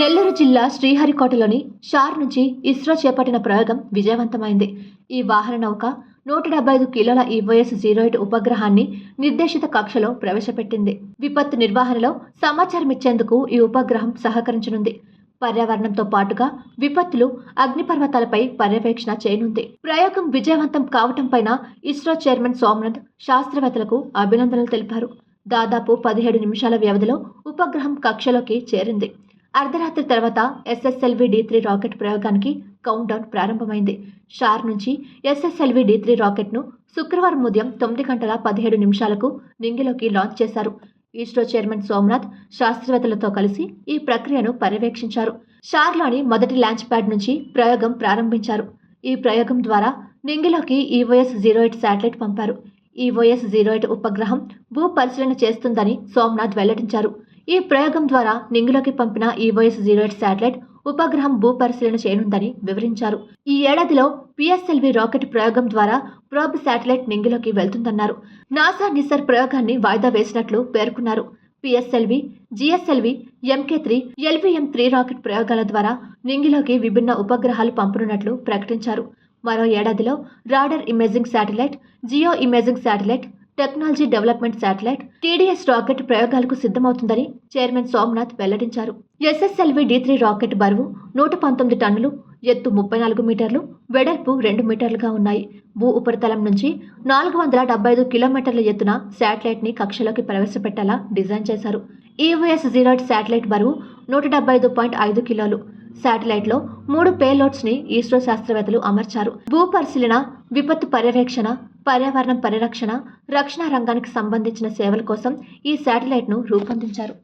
నెల్లూరు జిల్లా శ్రీహరికోటలోని షార్ నుంచి ఇస్రో చేపట్టిన ప్రయోగం విజయవంతమైంది. ఈ వాహన నౌక నూట డెబ్బై ఐదు కిలోల ఈవోఎస్ జీరో ఎయిట్ ఉపగ్రహాన్ని నిర్దేశిత కక్షలో ప్రవేశపెట్టింది. విపత్తు నిర్వహణలో సమాచారం ఇచ్చేందుకు ఈ ఉపగ్రహం సహకరించనుంది. పర్యావరణంతో పాటుగా విపత్తులు అగ్నిపర్వతాలపై పర్యవేక్షణ చేయనుంది. ప్రయోగం విజయవంతం కావటం పైన ఇస్రో చైర్మన్ సోమనాథ్ శాస్త్రవేత్తలకు అభినందనలు తెలిపారు. దాదాపు పదిహేడు నిమిషాల వ్యవధిలో ఉపగ్రహం కక్షలోకి చేరింది. అర్ధరాత్రి తర్వాత ఎస్ఎస్ఎల్వి డి త్రీ రాకెట్ ప్రయోగానికి కౌంట్డౌన్ ప్రారంభమైంది. షార్ నుంచి ఎస్ఎస్ఎల్వి డి త్రీ రాకెట్ను శుక్రవారం ఉదయం తొమ్మిది గంటల పదిహేడు నిమిషాలకు నింగిలోకి లాంచ్ చేశారు. ఇస్రో చైర్మన్ సోమనాథ్ శాస్త్రవేత్తలతో కలిసి ఈ ప్రక్రియను పర్యవేక్షించారు. షార్లోని మొదటి లాంచ్ ప్యాడ్ నుంచి ప్రయోగం ప్రారంభించారు. ఈ ప్రయోగం ద్వారా నింగిలోకి ఈవోఎస్ జీరో ఎయిట్ శాటిలైట్ పంపారు. ఈవోఎస్ జీరో ఎయిట్ ఉపగ్రహం భూ పరిశీలన చేస్తుందని సోమనాథ్ వెల్లడించారు. ఈ ప్రయోగం ద్వారా నింగిలోకి పంపిన ఈవోఎస్ జీరో ఎయిట్ శాటిలైట్ ఉపగ్రహం భూ పరిశీలన చేయనుందని వివరించారు. ఈ ఏడాదిలో పిఎస్ఎల్వి రాకెట్ ప్రయోగం ద్వారా ప్రోబ్ శాటిలైట్ నింగిలోకి వెళ్తుందన్నారు. నాసా నిసర్ ప్రయోగాన్ని వాయిదా వేసినట్లు పేర్కొన్నారు. PSLV GSLV MK three LVM three rocket ప్రయోగాల ద్వారా నింగిలోకి విభిన్న ఉపగ్రహాలు పంపనున్నట్లు ప్రకటించారు. మరో ఏడాదిలో radar imaging satellite geo imaging satellite technology development satellite TDS rocket ప్రయోగాలకు సిద్ధమవుతుందని చైర్మన్ సోమనాథ్ వెల్లడించారు. ఎస్ఎస్ఎల్వి డి త్రీ రాకెట్ బరువు నూట పంతొమ్మిది టన్నులు ఎత్తు ముప్పై నాలుగు మీటర్లు వెడల్పు రెండు మీటర్లుగా ఉన్నాయి. భూ ఉపరితలం నుంచి నాలుగు వందల డెబ్బై ఐదు కిలోమీటర్ల ఎత్తున శాటిలైట్ని కక్షలోకి ప్రవేశపెట్టేలా డిజైన్ చేశారు. ఈవోఎస్ జీరో శాటిలైట్ బరువు నూట డెబ్బై ఐదు పాయింట్ ఐదు కిలోలు. శాటిలైట్లో మూడు పేలోడ్స్ని ఇస్రో శాస్త్రవేత్తలు అమర్చారు. భూ పరిశీలన విపత్తు పర్యవేక్షణ పర్యావరణం పరిరక్షణ రక్షణ రంగానికి సంబంధించిన సేవల కోసం ఈ శాటిలైట్ను రూపొందించారు.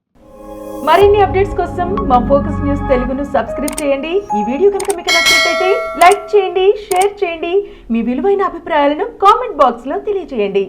మరిన్ని అప్డేట్స్ కోసం మా ఫోకస్ న్యూస్ తెలుగును సబ్స్క్రైబ్ చేయండి. ఈ వీడియో కనుక మీకు నచ్చినట్లయితే లైక్ చేయండి షేర్ చేయండి. మీ విలువైన అభిప్రాయాలను కామెంట్ బాక్స్లో తెలియజేయండి.